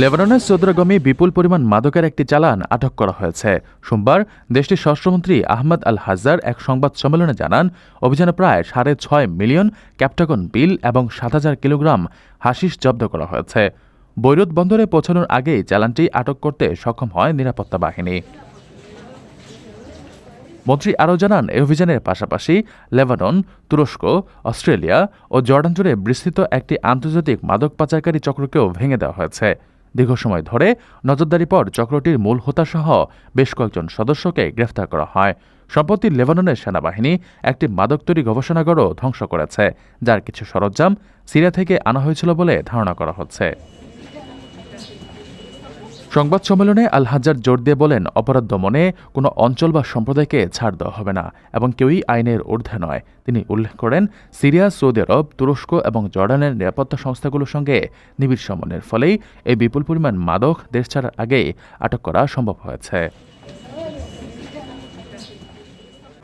লেবাননের সৌদ্রাগমে বিপুল পরিমাণ মাদকের একটি চালান আটক করা হয়েছে। সোমবার দেশটির স্বরাষ্ট্রমন্ত্রী আহমদ আল হাজার এক সংবাদ সম্মেলনে জানান, অভিযানে প্রায় সাড়ে ছয় মিলিয়ন ক্যাপটাগন বিল এবং সাত হাজার কিলোগ্রাম হাসিস জব্দ করা হয়েছে। বৈরুত বন্দরে পৌঁছানোর আগেই চালানটি আটক করতে সক্ষম হয় নিরাপত্তা বাহিনী। মন্ত্রী আরও জানান এই অভিযানের পাশাপাশি লেবানন, তুরস্ক, অস্ট্রেলিয়া ও জর্ডান জুড়ে বিস্তৃত একটি আন্তর্জাতিক মাদক পাচারকারী চক্রকেও ভেঙে দেওয়া হয়েছে। দীর্ঘ সময় ধরে নজরদারি পর চক্রটির মূল হোতাসহ বেশ কয়েকজন সদস্যকে গ্রেফতার করা হয়। সম্প্রতি লেবাননের সেনাবাহিনী একটি মাদক তৈরি গবেষণাগারও ধ্বংস করেছে, যার কিছু সরঞ্জাম সিরিয়া থেকে আনা হয়েছিল বলে ধারণা করা হচ্ছে। সংবাদ সম্মেলনে আল হাজার জোর দিয়ে বলেন, অপরাধ দমনে কোনো অঞ্চল বা সম্প্রদায়কে ছাড় দেওয়া হবে না এবং কেউই আইনের ঊর্ধ্বে নয়। তিনি উল্লেখ করেন, সিরিয়া, সৌদি আরব, তুরস্ক এবং জর্ডানের নিরাপত্তা সংস্থাগুলোর সঙ্গে নিবিড় সমন্বয়ের ফলেই এই বিপুল পরিমাণ মাদক দেশ ছাড়ার আগেই আটক করা সম্ভব হয়েছে।